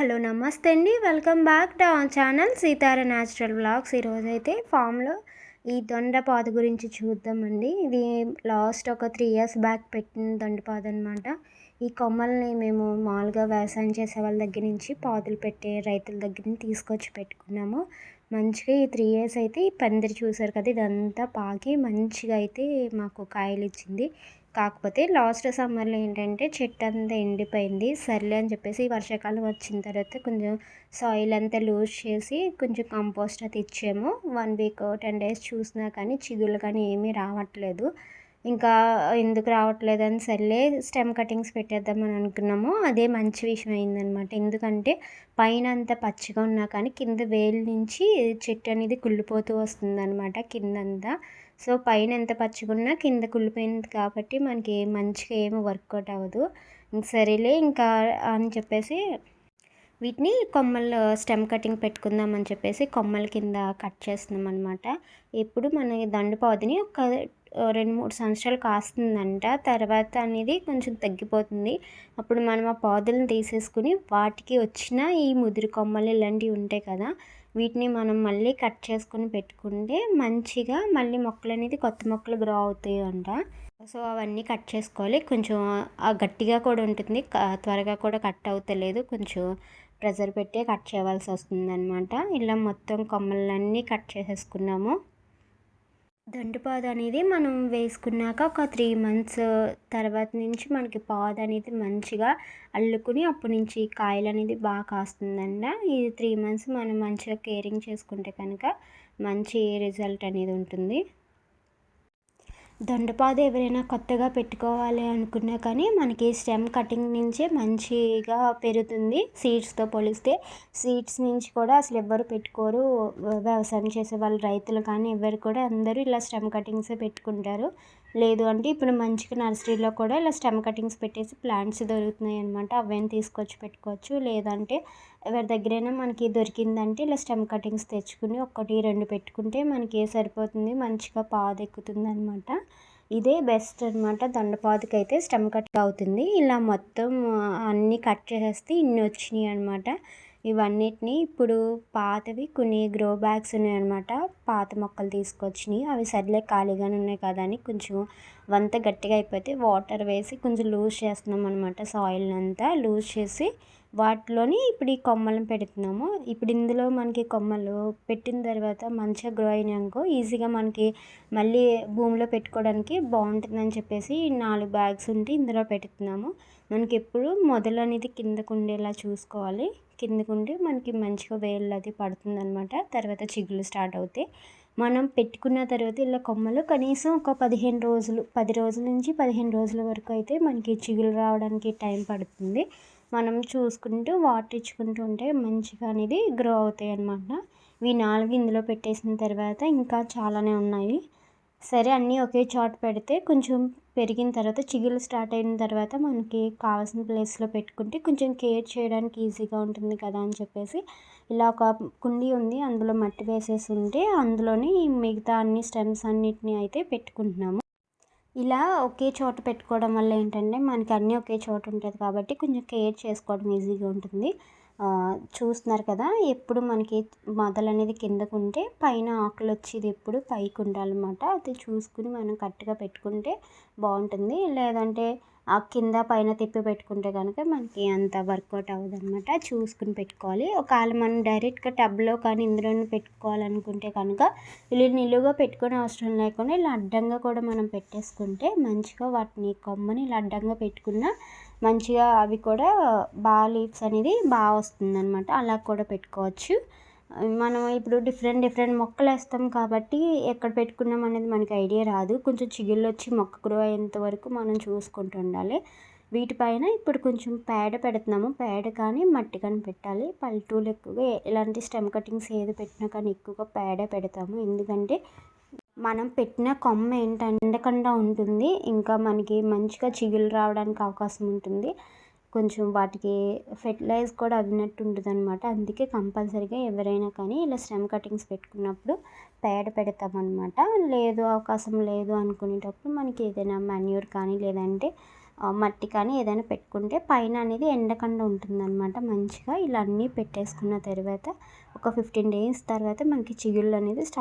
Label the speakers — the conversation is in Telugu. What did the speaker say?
Speaker 1: హలో నమస్తే అండి. Welcome back to our channel Sitara natural blogs. ఈరోజైతే ఫామ్లో ఈ దొండపాద గురించి చూద్దామండి. ఇది లాస్ట్ ఒక త్రీ ఇయర్స్ బ్యాక్ పెట్టిన దొండపాద అనమాట ఈ కొమ్మల్ని మేము మామూలుగా వ్యవసాయం చేసే వాళ్ళ దగ్గర నుంచి పాదులు పెట్టే రైతుల దగ్గర నుంచి తీసుకొచ్చి పెట్టుకున్నాము. మంచిగా ఈ త్రీ ఇయర్స్ అయితే ఈ పందిరి చూసారు కదా ఇదంతా పాకి మంచిగా అయితే మాకు కాయలు ఇచ్చింది. కాకపోతే లాస్ట్ సమ్మర్లో ఏంటంటే చెట్టు అంతా ఎండిపోయింది. సర్లే అని చెప్పేసి వర్షాకాలం వచ్చిన తర్వాత కొంచెం సాయిల్ అంతా లూజ్ చేసి కొంచెం కంపోస్ట్ అది ఇచ్చాము. వన్ వీక్ టెన్ డేస్ చూసినా కానీ చిగులు కానీ ఏమీ రావట్లేదు. ఇంకా ఎందుకు రావట్లేదు అని సర్లే స్టెమ్ కటింగ్స్ పెట్టేద్దామని అనుకున్నాము. అదే మంచి విషయం అయిందనమాట. ఎందుకంటే పైన అంతా పచ్చిగా ఉన్నా కానీ కింద వేలు నుంచి చెట్టు అనేది కుళ్ళిపోతూ వస్తుందన్నమాట కిందంతా. సో పైన ఎంత పచ్చగున్నా కింద కుళ్ళిపోయింది కాబట్టి మనకి మంచిగా ఏమి వర్కౌట్ అవ్వదు. సరేలే ఇంకా అని చెప్పేసి వీటిని కొమ్మలు స్టెమ్ కటింగ్ పెట్టుకుందాం అని చెప్పేసి కొమ్మల కింద కట్ చేస్తున్నాం అనమాట ఇప్పుడు మన దండపాదిని ఒక రెండు మూడు సంవత్సరాలు కాస్తుందంట. తర్వాత అనేది కొంచెం తగ్గిపోతుంది. అప్పుడు మనం ఆ పాదులను తీసేసుకుని వాటికి వచ్చిన ఈ ముదిరి కొమ్మలు ఇలాంటివి ఉంటాయి కదా వీటిని మనం మళ్ళీ కట్ చేసుకుని పెట్టుకుంటే మంచిగా మళ్ళీ మొక్కలు అనేది కొత్త మొక్కలు గ్రో అవుతాయి అంట సో అవన్నీ కట్ చేసుకోవాలి. కొంచెం గట్టిగా కూడా ఉంటుంది. త్వరగా కూడా కట్ అవుతలేదు. కొంచెం ప్రెజర్ పెట్టి కట్ చేయవలసి వస్తుంది అనమాట ఇలా మొత్తం కొమ్మలన్నీ కట్ చేసేసుకున్నాము. దండుపాదు అనేది మనం వేసుకున్నాక ఒక త్రీ మంత్స్ తర్వాత నుంచి మనకి పాదు అనేది మంచిగా అల్లుకుని అప్పటి నుంచి కాయలు అనేది బాగా కాస్తుందంట. ఈ త్రీ మంత్స్ మనం మంచిగా కేరింగ్ చేసుకుంటే కనుక మంచి రిజల్ట్ అనేది ఉంటుంది. దొండపాదు ఎవరైనా కొత్తగా పెట్టుకోవాలి అనుకున్నా కానీ మనకి స్టెమ్ కటింగ్ నుంచే మంచిగా పెరుగుతుంది సీడ్స్తో పోలిస్తే. సీడ్స్ నుంచి కూడా అసలు ఎవ్వరు పెట్టుకోరు. వ్యవసాయం చేసే వాళ్ళు రైతులు కానీ ఎవరు కూడా అందరూ ఇలా స్టెమ్ కటింగ్సే పెట్టుకుంటారు. లేదు అంటే ఇప్పుడు మంచిగా నర్సరీలో కూడా ఇలా స్టెమ్ కటింగ్స్ పెట్టేసి ప్లాంట్స్ దొరుకుతున్నాయి అనమాట అవన్నీ తీసుకొచ్చి పెట్టుకోవచ్చు. లేదంటే ఎవరి దగ్గరైనా మనకి దొరికిందంటే ఇలా స్టెమ్ కటింగ్స్ తెచ్చుకుని ఒకటి రెండు పెట్టుకుంటే మనకి సరిపోతుంది. మంచిగా పాదెక్కుతుంది అనమాట ఇదే బెస్ట్ అనమాట దండపాదుకి అయితే స్టెమ్ కట్ అవుతుంది. ఇలా మొత్తం అన్నీ కట్ చేసేస్తే ఇన్ని వచ్చినాయి అనమాట ఇవన్నిటిని ఇప్పుడు పాతవి కొన్ని గ్రో బ్యాగ్స్ ఉన్నాయన్నమాట. పాత మొక్కలు తీసుకొచ్చినవి అవి సర్లే ఖాళీగానే ఉన్నాయి కదా అని కొంచెం వంత గట్టిగా అయిపోతే వాటర్ వేసి కొంచెం లూజ్ చేస్తున్నాం అనమాట సాయిల్ అంతా. లూజ్ చేసి వాటిలోని ఇప్పుడు ఈ కొమ్మలను పెడుతున్నాము. ఇప్పుడు ఇందులో మనకి కొమ్మలు పెట్టిన తర్వాత మంచిగా గ్రో అయినాకో ఈజీగా మనకి మళ్ళీ భూమిలో పెట్టుకోవడానికి బాగుంటుందని చెప్పేసి నాలుగు బ్యాగ్స్ ఉంటే ఇందులో పెడుతున్నాము. మనకి ఎప్పుడు మొదలు అనేది కిందకు ఉండేలా చూసుకోవాలి. కిందకుండి మనకి మంచిగా వేళ్ళు అది పడుతుంది అనమాట తర్వాత చిగులు స్టార్ట్ అవుతాయి. మనం పెట్టుకున్న తర్వాత ఇలా కొమ్మలు కనీసం ఒక పదిహేను రోజులు పది రోజుల నుంచి పదిహేను రోజుల వరకు అయితే మనకి చిగులు రావడానికి టైం పడుతుంది. మనం చూసుకుంటూ వాటర్ ఇచ్చుకుంటూ ఉంటే మంచిగా అనేది గ్రో అవుతాయి అన్నమాట. ఇవి నాలుగు ఇందులో పెట్టేసిన తర్వాత ఇంకా చాలానే ఉన్నాయి. సరే అన్నీ ఒకే చోట పెడితే కొంచెం పెరిగిన తర్వాత చిగులు స్టార్ట్ అయిన తర్వాత మనకి కావాల్సిన ప్లేస్లో పెట్టుకుంటే కొంచెం కేర్ చేయడానికి ఈజీగా ఉంటుంది కదా అని చెప్పేసి ఇలా ఒక కుండీ ఉంది. అందులో మట్టి వేసేసి ఉంటే అందులోని మిగతా అన్ని స్టెమ్స్ అన్నిటిని అయితే పెట్టుకుంటున్నాము. ఇలా ఒకే చోట పెట్టుకోవడం వల్ల ఏంటంటే మనకి అన్నీ ఒకే చోట ఉంటుంది కాబట్టి కొంచెం కేర్ చేసుకోవడం ఈజీగా ఉంటుంది. చూస్తున్నారు కదా ఎప్పుడు మనకి మొదలు అనేది కిందకు ఉంటే పైన ఆకులు వచ్చేది ఎప్పుడు పైకి ఉండాలన్నమాట అది చూసుకుని మనం కరెక్ట్గా పెట్టుకుంటే బాగుంటుంది లేదంటే ఆ కింద పైన తిప్పి పెట్టుకుంటే కనుక మనకి అంత వర్కౌట్ అవ్వదు అనమాట చూసుకుని పెట్టుకోవాలి. ఒకవేళ మనం డైరెక్ట్గా టబ్లో కానీ ఇందులోనే పెట్టుకోవాలనుకుంటే కనుక ఇలా నిలువుగా పెట్టుకునే అవసరం లేకుండా ఇలా అడ్డంగా కూడా మనం పెట్టేసుకుంటే మంచిగా వాటిని కొమ్మని ఇలా అడ్డంగా పెట్టుకున్న మంచిగా అవి కూడా బాగా లీవ్స్ అనేది బాగా వస్తుంది అనమాట అలా కూడా పెట్టుకోవచ్చు. మనం ఇప్పుడు డిఫరెంట్ డిఫరెంట్ మొక్కలు వేస్తాం కాబట్టి ఎక్కడ పెట్టుకున్నాం అనేది మనకి ఐడియా రాదు. కొంచెం చిగుళ్ళు వచ్చి మొక్క గ్రో అయ్యేంత వరకు మనం చూసుకుంటూ ఉండాలి. వీటిపైన ఇప్పుడు కొంచెం పేడ పెడుతున్నాము. పేడ కానీ మట్టి కానీ పెట్టాలి. పల్లెటూళ్ళు ఎక్కువగా ఎలాంటి స్టెమ్ కటింగ్స్ ఏది పెట్టినా కానీ ఎక్కువగా పేడ పెడతాము. ఎందుకంటే మనం పెట్టిన కొమ్మ ఏంటండకుండా ఎండకుండా ఉంటుంది. ఇంకా మనకి మంచిగా చిగులు రావడానికి అవకాశం ఉంటుంది. కొంచెం వాటికి ఫెర్టిలైజ్ కూడా అవినట్టు ఉంటుంది అనమాట అందుకే కంపల్సరీగా ఎవరైనా కానీ ఇలా స్టెమ్ కటింగ్స్ పెట్టుకున్నప్పుడు పేడ పెడతామన్నమాట. లేదు అవకాశం లేదు అనుకునేటప్పుడు మనకి ఏదైనా మాన్యూర్ కానీ లేదంటే మట్టి కానీ ఏదైనా పెట్టుకుంటే పైన అనేది ఎండకుండా ఉంటుందన్నమాట. మంచిగా ఇలా అన్నీ పెట్టేసుకున్న తర్వాత ఒక ఫిఫ్టీన్ డేస్ తర్వాత మనకి చిగుళ్ళు అనేది స్టార్ట్